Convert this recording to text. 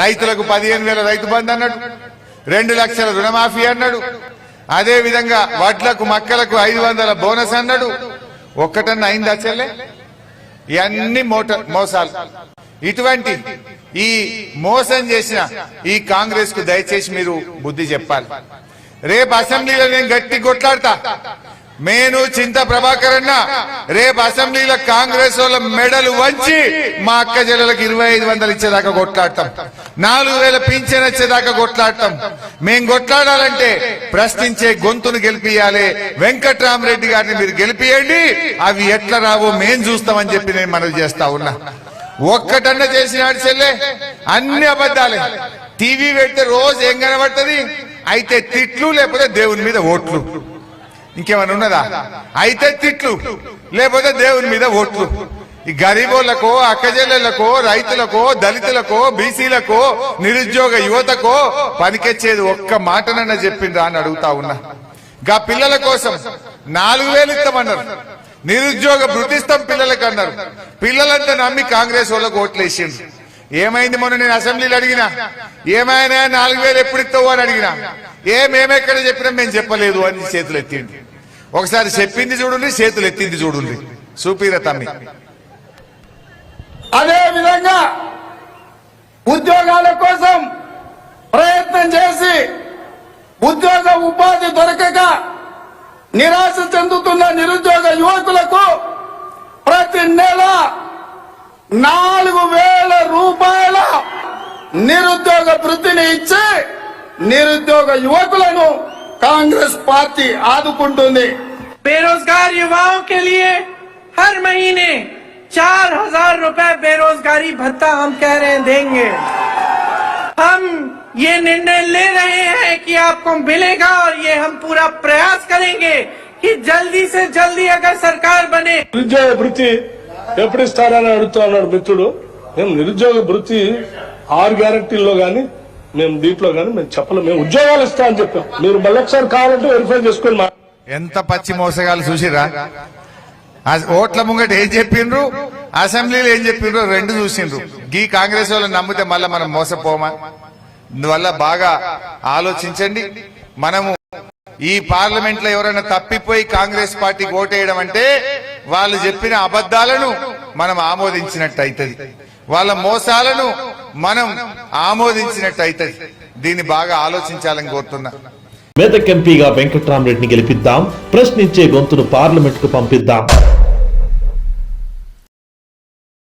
రైతులకు పదిహేను వేల రైతు బంధు అన్నాడు. రెండు లక్షల రుణమాఫీ అన్నాడు. అదే విధంగా వడ్లకు మక్కలకు ఐదు వందల బోనస్ అన్నాడు. ఒక్కటన్నా అయిందా చెల్లె? ఇవన్నీ మోట మోసాలు. ఇటువంటి ఈ మోసం చేసిన ఈ కాంగ్రెస్కు దయచేసి మీరు బుద్ధి చెప్పాలి. రేపు అసెంబ్లీలో నేను గట్టి కొట్లాడతా. మేను చింత ప్రభాకర్ అన్న రేపు అసెంబ్లీలో కాంగ్రెస్ వాళ్ళ మెడలు వంచి మా అక్క చెల్లెలకు ఇరవై ఐదు వందలు ఇచ్చేదాకా కొట్లాడతాం. నాలుగు వేల పింఛన్ వచ్చేదాకా కొట్లాడతాం. మేం కొట్లాడాలంటే ప్రశ్నించే గొంతును గెలిపియాలి. వెంకట్రామరెడ్డి గారిని మీరు గెలిపియండి. అవి ఎట్లా రావో మేం చూస్తామని చెప్పి నేను మనవి చేస్తా ఉన్నా. ఒక్కటన్న చేసిన చెల్లె. అన్ని అబద్ధాలే. టీవీ పెడితే రోజు ఏం కనబడుతుంది? అయితే తిట్లు లేకపోతే దేవుని మీద ఓట్లు. ఇంకేమైనా ఉన్నదా? అయితే తిట్లు. లేకపోతే దేవుని మీద ఓట్లు. ఈ గరీబోళ్ళకో అక్కజెల్లెళ్ళకో రైతులకో దళితులకో బీసీలకో నిరుద్యోగ యువతకో పనికొచ్చేది ఒక్క మాటనన్నా చెప్పిండ్రా అని అడుగుతా ఉన్నా. గా పిల్లల కోసం నాలుగు వేలు ఇస్తామన్నారు నిరుద్యోగ భృతిస్తాం పిల్లలకు అన్నారు. పిల్లలంతా నమ్మి కాంగ్రెస్ వాళ్ళకు ఓట్లు ఏమైంది మొన్న నేను అసెంబ్లీలో అడిగినా? ఏమైనా నాలుగు వేలు ఎప్పుడు ఇస్తావు అని అడిగినా? ఏమేమెక్కడ చెప్పినా మేము చెప్పలేదు అని చేతులు ఎత్తింది ఒకసారి చెప్పింది చూడండి చేతులు ఎత్తింది చూడండి. చూపిరా తమ్మి. అదే విధంగా ఉద్యోగాల కోసం ప్రయత్నం చేసి ఉద్యోగ ఉపాధి దొరకక నిరాశ చెందుతున్న నిరుద్యోగ యువకులకు ప్రతి నెల నాలుగు వేల రూపాయల నిరుద్యోగ వృత్తిని ఇచ్చి నిరుద్యోగ యువకులను కాంగ్రెస్ పార్టీ ఆదుకుంటుంది. बेरोजगार युवाओं के लिए हर महीने चार हजार रूपए बेरोजगारी भत्ता हम कह रहे हैं देंगे हम ये निर्णय ले रहे हैं कि आपको मिलेगा और ये हम पूरा प्रयास करेंगे कि जल्दी से जल्दी अगर सरकार बने నిరుద్యోగ భృతి ఎప్పుడు ఇస్తారని అడుగుతా ఉన్నాడు మిత్రుడు మేము నిరుద్యోగ భృతి ఆరు గ్యారంటీల్లో గాని మేము దీంట్లో గాని మేము చెప్పలేము మేము ఉద్యోగాలు ఇస్తా అని చెప్పాం మీరు మళ్ళీ ఒకసారి కావాలంటే వెరిఫై చేసుకొని మా ఎంత పచ్చి మోసగాలు చూసిరా ఓట్ల ముంగట ఏం చెప్పిండ్రు? అసెంబ్లీలో ఏం చెప్పిండ్రు రెండు చూసిండ్రు. గీ కాంగ్రెస్ వాళ్ళని నమ్మితే మళ్ళీ మనం మోసపోమా? అందువల్ల బాగా ఆలోచించండి. మనము ఈ పార్లమెంట్లో ఎవరైనా తప్పిపోయి కాంగ్రెస్ పార్టీకి ఓటేయడం అంటే వాళ్ళు చెప్పిన అబద్ధాలను మనం ఆమోదించినట్టు అవుతుంది వాళ్ళ మోసాలను మనం ఆమోదించినట్టు అవుతుంది దీన్ని బాగా ఆలోచించాలని కోరుతున్నా. మెదక్ ఎంపీగా వెంకట్రామరెడ్డిని గెలిపిద్దాం. ప్రశ్నించే గొంతును పార్లమెంట్కు పంపిద్దాం.